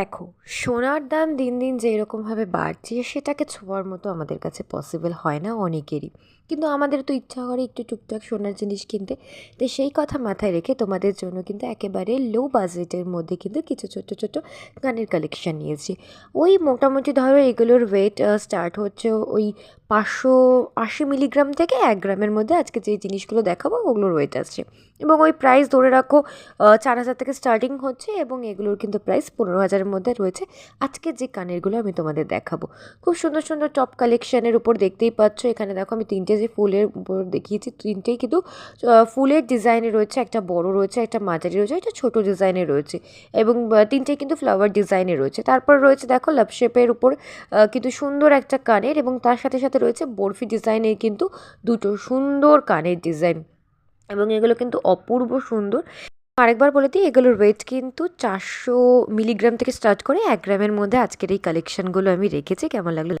দেখো, সোনার দাম দিন দিন যে এরকমভাবে বাড়ছে, সেটাকে ছোঁয়ার মতো আমাদের কাছে পসিবল হয় না অনেকেরই। কিন্তু আমাদের তো ইচ্ছা করে একটু টুকটাক সোনার জিনিস কিনতে। তো সেই কথা মাথায় রেখে তোমাদের জন্য কিন্তু একেবারে লো বাজেটের মধ্যে কিন্তু কিছু ছোট ছোট গানের কালেকশান নিয়েছি। ওই মোটামুটি ধরো এগুলোর ওয়েট স্টার্ট হচ্ছে ওই পাঁচশো আশি মিলিগ্রাম থেকে এক গ্রামের মধ্যে আজকে যে জিনিসগুলো দেখাবো ওগুলোর ওয়েট আসছে এবং ওই প্রাইস ধরে রাখো চার হাজার থেকে স্টার্টিং হচ্ছে এবং এগুলোর কিন্তু প্রাইস পনেরো হাজারের মধ্যে রয়েছে। আজকে যে কানেরগুলো আমি তোমাদের দেখাবো। খুব সুন্দর সুন্দর টপ কালেকশানের উপর দেখতেই পাচ্ছ। এখানে দেখো আমি তিনটে যে ফুলের উপর দেখিয়েছি, তিনটেই কিন্তু ফুলের ডিজাইনে রয়েছে, একটা বড় রয়েছে, একটা মাঝারি রয়েছে, একটা ছোট ডিজাইনে রয়েছে। এবং তিনটেই কিন্তু ফ্লাওয়ার ডিজাইনে রয়েছে। তারপর রয়েছে দেখো লাভ শেপের উপর কিন্তু সুন্দর একটা কানের এবং তার সাথে সাথে রয়েছে বরফি ডিজাইনের কিন্তু দুটো সুন্দর কানের ডিজাইন। এবং এগুলো কিন্তু অপূর্ব সুন্দর। আরেকবার বলে দিই, এগুলোর ওয়েট কিন্তু চারশো মিলিগ্রাম থেকে স্টার্ট করে এক গ্রামের মধ্যে আজকের এই কালেকশানগুলো আমি রেখেছি। কেমন লাগল